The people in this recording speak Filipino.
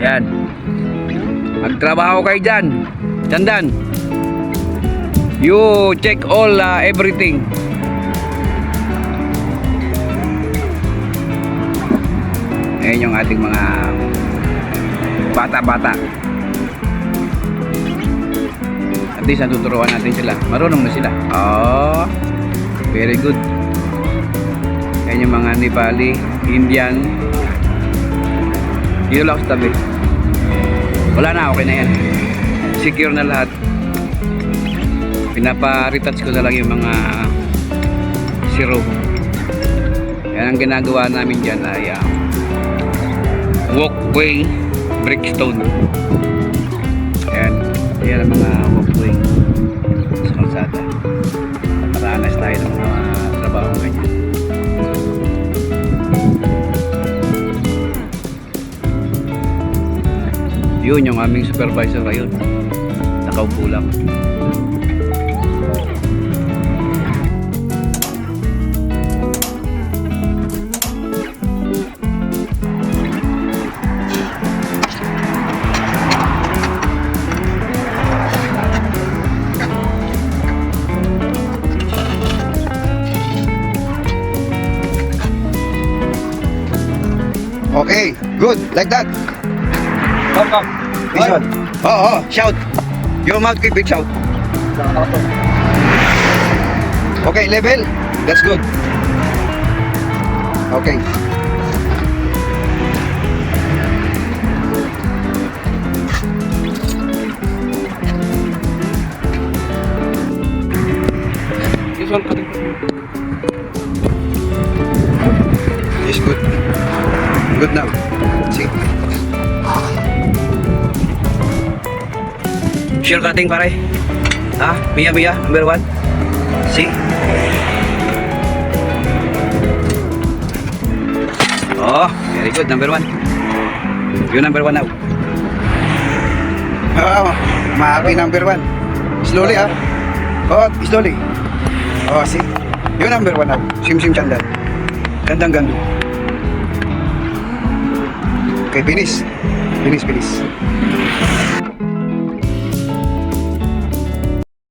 Yan. Magtrabaho kayo dyan. Dandan. You check all uh, everything. Ayan yung ating mga bata-bata. At least natuturuan natin sila. Marunong na sila. Oh, very good. Yan yung mga Nepali, Indian. Dito lang sa tabi. Wala na, okay na yan. Secure na lahat. Pinapa-retouch ko na lang yung mga zero. Yan ang ginagawa namin dyan ay ah, walkway brickstone. Ayan. Yan ang mga walkway sa kalsada. Yun yung aming supervisor ayun. Nakaupo lang. Okay, good. Like that. Come, come. This one. Oh, oh, shout. Your mouth it shout. Okay, level. That's good. Okay. This one, pati. It's good. Good now. Sure cutting pare. Ha? Mia Mia, number one. See? Oh, very good, number one. You number one now. Oh, maapi number one. Slowly, ah. Oh, slowly. Oh, see? You number one now. Sim-sim chandan. Gandang gando. Okay, finish. Finish, finish.